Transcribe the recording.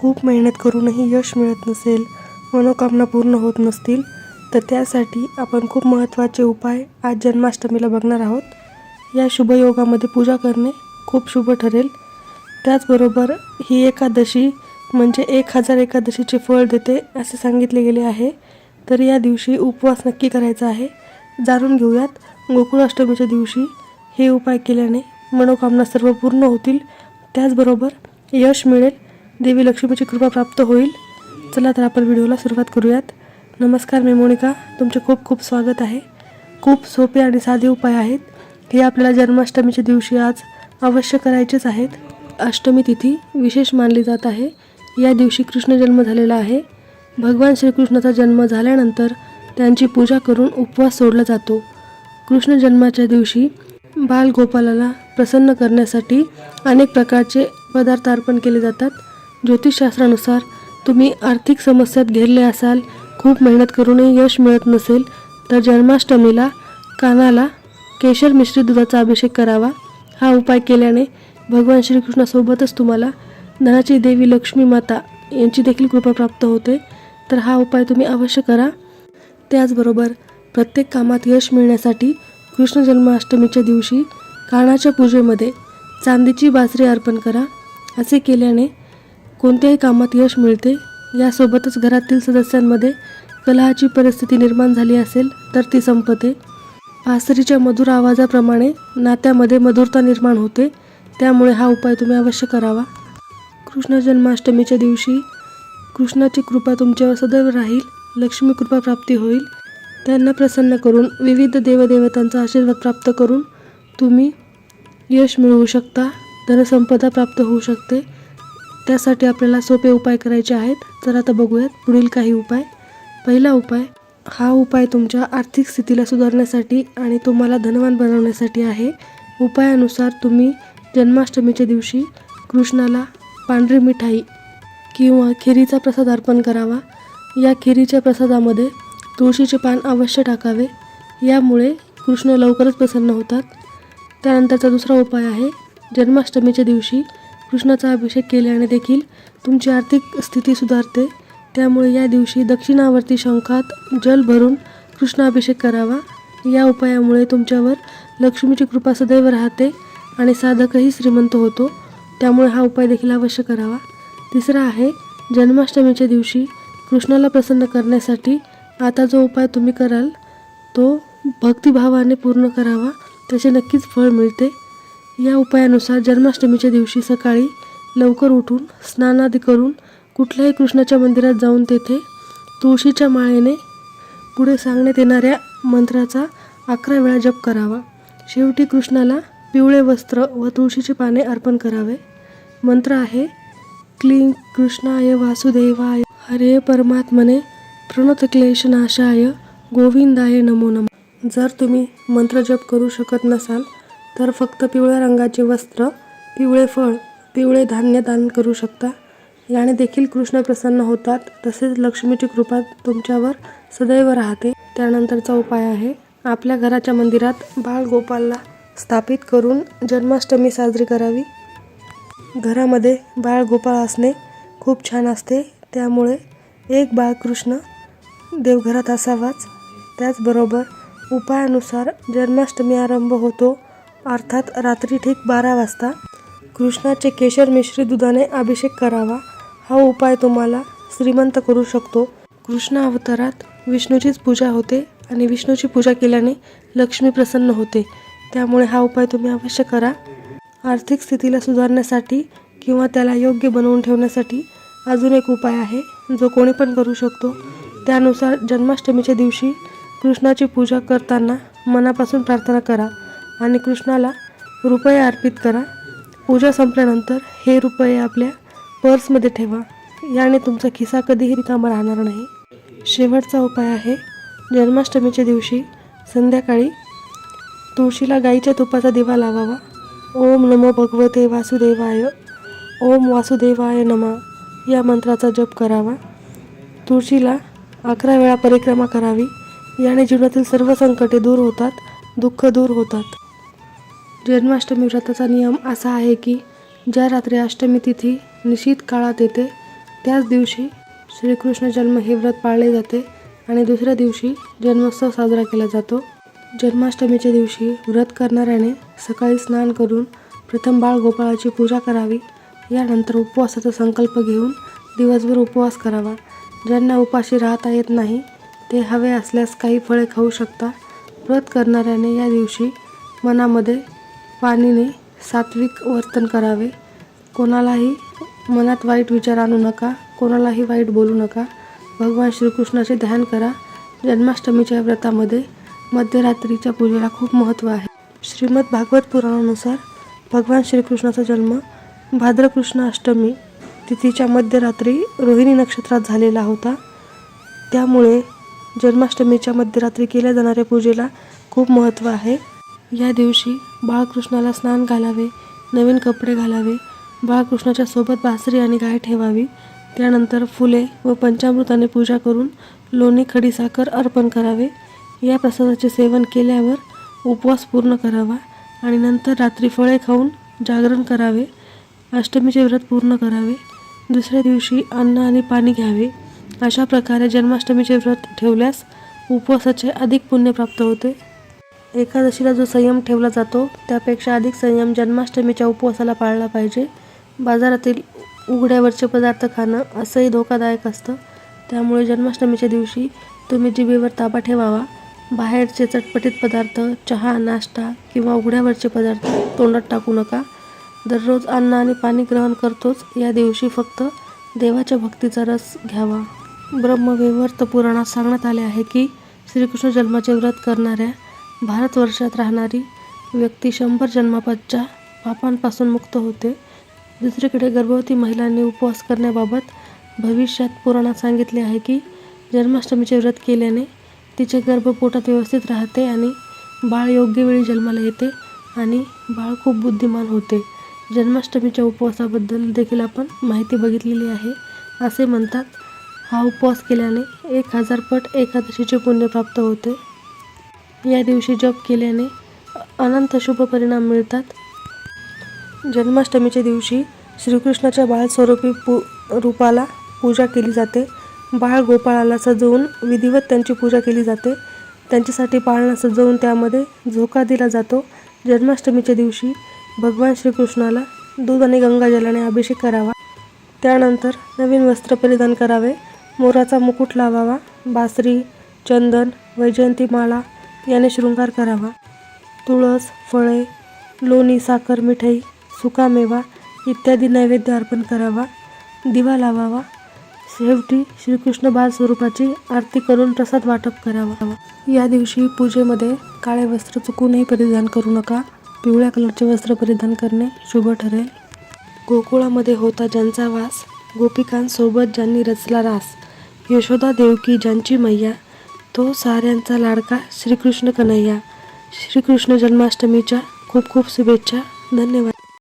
खूप मेहनत करूनही यश मिळत नसेल मनोकामना पूर्ण होत नसतील तर त्यासाठी आपण खूप महत्त्वाचे उपाय आज जन्माष्टमीला बघणार आहोत. या शुभयोगामध्ये पूजा करणे खूप शुभ ठरेल. त्याचबरोबर ही एकादशी म्हणजे एक हजार एकादशीचे फळ देते असे सांगितले गेले आहे. तर या दिवशी उपवास नक्की करायचा आहे. जाणून घेऊयात गोकुळाष्टमीच्या दिवशी हे उपाय केल्याने मनोकामना सर्व पूर्ण होतील. त्याचबरोबर यश मिळेल. देवी लक्ष्मीची कृपा प्राप्त होईल. चला तर आपण व्हिडिओला सुरुवात करूयात. नमस्कार मी मोनिका. तुमचे खूप खूप स्वागत आहे. खूप सोपे आणि साधे उपाय आहेत. हे आपल्याला जन्माष्टमीच्या दिवशी आज अवश्य करायचेच आहेत. अष्टमी तिथी विशेष मानली जात आहे. या दिवशी कृष्ण जन्म झालेला आहे. भगवान श्रीकृष्णाचा जन्म झाल्यानंतर त्यांची पूजा करून उपवास सोडला जातो. कृष्ण जन्माच्या दिवशी बालगोपालाला प्रसन्न करण्यासाठी अनेक प्रकारचे पदार्थ अर्पण केले जातात. ज्योतिषशास्त्रानुसार तुम्ही आर्थिक समस्यात घेरले असाल खूप मेहनत करूनही यश मिळत नसेल तर जन्माष्टमीला कानाला केशर मिश्रित दुधाचा अभिषेक करावा. हा उपाय केल्याने भगवान श्रीकृष्णासोबतच तुम्हाला धनाची देवी लक्ष्मी माता यांची देखील कृपा प्राप्त होते. तर हा उपाय तुम्ही अवश्य करा. त्याचबरोबर प्रत्येक कामात यश मिळण्यासाठी कृष्ण जन्माष्टमीच्या दिवशी कानाच्या पूजेमध्ये चांदीची बासरी अर्पण करा. असे केल्याने कोणत्याही कामात यश मिळते यासोबतच घरातील सदस्यांमध्ये कलहाची परिस्थिती निर्माण झाली असेल तर ती संपते. आसरीच्या मधुर आवाजाप्रमाणे नात्यामध्ये मधुरता निर्माण होते त्यामुळे हा उपाय तुम्ही अवश्य करावा. कृष्ण जन्माष्टमीच्या दिवशी कृष्णाची कृपा तुमच्यावर सदैव राहील लक्ष्मी कृपा प्राप्ती होईल. त्यांना प्रसन्न करून विविध देवदेवतांचा आशीर्वाद प्राप्त करून तुम्ही यश मिळवू शकता धनसंपदा प्राप्त होऊ शकते. त्यासाठी आपल्याला सोपे उपाय करायचे आहेत. तर आता बघूयात पुढील काही उपाय. पहिला उपाय हा उपाय तुमच्या आर्थिक स्थितीला सुधारण्यासाठी आणि तुम्हाला धनवान बनवण्यासाठी आहे. उपायानुसार तुम्ही जन्माष्टमीच्या दिवशी कृष्णाला पांढरी मिठाई किंवा खिरीचा प्रसाद अर्पण करावा. या खिरीच्या प्रसादामध्ये तुळशीचे पान अवश्य टाकावे. यामुळे कृष्ण लवकरच प्रसन्न होतात. त्यानंतरचा दुसरा उपाय आहे जन्माष्टमीच्या दिवशी कृष्णाचा अभिषेक केल्याने देखील तुमची आर्थिक स्थिती सुधारते. त्यामुळे या दिवशी दक्षिणावर्ती शंखात जल भरून कृष्णाभिषेक करावा. या उपायामुळे तुमच्यावर लक्ष्मीची कृपा सदैव राहते आणि साधकही श्रीमंत होतो. त्यामुळे हा उपाय देखील अवश्य करावा. तिसरा आहे जन्माष्टमीच्या दिवशी कृष्णाला प्रसन्न करण्यासाठी आता जो उपाय तुम्ही कराल तो भक्तिभावाने पूर्ण करावा. त्याचे नक्कीच फळ मिळते. या उपायानुसार जन्माष्टमीच्या दिवशी सकाळी लवकर उठून स्नानादी करून कुठल्याही कृष्णाच्या मंदिरात जाऊन तेथे तुळशीच्या माळेने पुढे सांगण्यात येणाऱ्या मंत्राचा अकरा वेळा जप करावा. शेवटी कृष्णाला पिवळे वस्त्र व तुळशीची पाने अर्पण करावे. मंत्र आहे क्लीं कृष्णाय वासुदेवाय. हरे परमात्मने प्रणतक्लेशनाशाय गोविंदाय नमो नम. जर तुम्ही मंत्र जप करू शकत नसाल तर फक्त पिवळ्या रंगाचे वस्त्र पिवळे फळ पिवळे धान्य दान करू शकता. याने देखील कृष्ण प्रसन्न होतात. तसेच लक्ष्मीची कृपा तुमच्यावर सदैव राहते. त्यानंतरचा उपाय आहे आपल्या घराच्या मंदिरात बाळगोपालला स्थापित करून जन्माष्टमी साजरी करावी. घरामध्ये बाळगोपाळ असणे खूप छान असते. त्यामुळे एक बाळकृष्ण देवघरात असावाच. त्याचबरोबर उपायानुसार जन्माष्टमी आरंभ होतो. अर्थात रात्री ठीक बारा वाजता कृष्णाचे केशर मिश्री दुधाने अभिषेक करावा. हा उपाय तुम्हाला श्रीमंत करू शकतो. कृष्ण अवतारात विष्णूचीच पूजा होते आणि विष्णूची पूजा केल्याने लक्ष्मी प्रसन्न होते. त्यामुळे हा उपाय तुम्ही अवश्य करा. आर्थिक स्थितीला सुधारण्यासाठी किंवा त्याला योग्य बनवून ठेवण्यासाठी अजून एक उपाय आहे जो कोणी पण करू शकतो. त्यानुसार जन्माष्टमीच्या दिवशी कृष्णाची पूजा करताना मनापासून प्रार्थना करा. आणि कृष्णाला रुपये अर्पित करा. पूजा संपल्यानंतर हे रुपये आपल्या पर्समध्ये ठेवा. याने तुमचा खिसा कधीही रिकामा राहणार नाही. शेवटचा उपाय आहे जन्माष्टमीच्या दिवशी संध्याकाळी तुळशीला गाईच्या तुपाचा दिवा लावावा. ओम नमो भगवते वासुदेवाय ओम वासुदेवाय नमा. या मंत्राचा जप करावा. तुळशीला अकरा वेळा परिक्रमा करावी. याने जीवनातील सर्व संकटे दूर होतात दुःख दूर होतात. जन्माष्टमी व्रताचा नियम असा आहे की ज्या रात्री अष्टमी तिथी निश्चित काळात येते त्याच दिवशी श्रीकृष्ण जन्म हे व्रत पाळले जाते आणि दुसऱ्या दिवशी जन्मोत्सव साजरा केला जातो. जन्माष्टमीच्या दिवशी व्रत करणाऱ्याने सकाळी स्नान करून प्रथम बाळ गोपाळाची पूजा करावी. यानंतर उपवासाचा संकल्प घेऊन दिवसभर उपवास करावा. ज्यांना उपाशी राहता येत नाही ते हवे असल्यास काही फळे खाऊ शकता. व्रत करणाऱ्याने या दिवशी मनामध्ये पाणीने सात्विक वर्तन करावे. कोणालाही मनात वाईट विचार आणू नका. कोणालाही वाईट बोलू नका. भगवान श्रीकृष्णाचे ध्यान करा. जन्माष्टमीच्या व्रतामध्ये मध्यरात्रीच्या पूजेला खूप महत्त्व आहे. श्रीमद भागवत पुराणानुसार भगवान श्रीकृष्णाचा जन्म भाद्रकृष्ण अष्टमी तिथीच्या मध्यरात्री रोहिणी नक्षत्रात झालेला होता. त्यामुळे जन्माष्टमीच्या मध्यरात्री केल्या जाणाऱ्या पूजेला खूप महत्त्व आहे. या दिवशी बाळकृष्णाला स्नान घालावे नवीन कपडे घालावे बाळकृष्णाच्या सोबत बासरी आणि गाय ठेवावी. त्यानंतर फुले व पंचामृताने पूजा करून लोणी खडीसाखर अर्पण करावे. या प्रसादाचे सेवन केल्यावर उपवास पूर्ण करावा आणि नंतर रात्री फळे खाऊन जागरण करावे. अष्टमीचे व्रत पूर्ण करावे. दुसऱ्या दिवशी अन्न आणि पाणी घ्यावे. अशा प्रकारे जन्माष्टमीचे व्रत ठेवल्यास उपवासाचे अधिक पुण्य प्राप्त होते. एकादशीला जो संयम ठेवला जातो त्यापेक्षा अधिक संयम जन्माष्टमीच्या उपवासाला पाळला पाहिजे. बाजारातील उघड्यावरचे पदार्थ खाणं असंही धोकादायक असतं. त्यामुळे जन्माष्टमीच्या दिवशी तुम्ही जिभेवर ताबा ठेवावा. बाहेरचे चटपटीत पदार्थ चहा नाश्ता किंवा उघड्यावरचे पदार्थ तोंडात टाकू नका. दररोज अन्न आणि पाणी ग्रहण करतोच या दिवशी फक्त देवाच्या भक्तीचा रस घ्यावा. ब्रह्मविवर्त पुराणात सांगण्यात आले आहे की श्रीकृष्ण जन्माचे व्रत करणाऱ्या भारतवर्षात राहणारी व्यक्ती शंभर जन्मापाच्या पापांपासून मुक्त होते. दुसरीकडे गर्भवती महिलांनी उपवास करण्याबाबत भविष्यात पुराणात सांगितले आहे की जन्माष्टमीचे व्रत केल्याने तिचे गर्भ पोटात व्यवस्थित राहते आणि बाळ योग्य वेळी जन्माला येते आणि बाळ खूप बुद्धिमान होते. जन्माष्टमीच्या उपवासाबद्दल देखील आपण माहिती बघितलेली आहे. असे म्हणतात हा उपवास केल्याने एक हजार पट एकादशीचे पुण्य प्राप्त होते. या दिवशी जप केल्याने अनंत शुभ परिणाम मिळतात. जन्माष्टमीच्या दिवशी श्रीकृष्णाच्या बाळस्वरूपी पू रूपाला पूजा केली जाते. बाळ गोपाळाला सजवून विधिवत त्यांची पूजा केली जाते. त्यांच्यासाठी पाळणा सजवून त्यामध्ये झोका दिला जातो. जन्माष्टमीच्या दिवशी भगवान श्रीकृष्णाला दूध आणि गंगाजलाने अभिषेक करावा. त्यानंतर नवीन वस्त्र परिधान करावे. मोराचा मुकुट लावावा. बासरी चंदन वैजयंती माळा याने शृंगार करावा. तुळस फळे लोणी साखर मिठाई सुकामेवा इत्यादी नैवेद्य अर्पण करावा. दिवा लावावा. शेवटी श्रीकृष्ण बाल स्वरूपाची आरती करून प्रसाद वाटप करावा. या दिवशी पूजेमध्ये काळे वस्त्र चुकूनही परिधान करू नका. पिवळ्या कलरचे वस्त्र परिधान करणे शुभ ठरेल. गोकुळामध्ये होता ज्यांचा वास गोपिकांसोबत ज्यांनी रचला रास यशोदा देवकी ज्यांची मैया तो साऱ्यांचा लाडका श्रीकृष्ण कन्हैया. श्रीकृष्ण जन्माष्टमीच्या खूप खूप शुभेच्छा. धन्यवाद.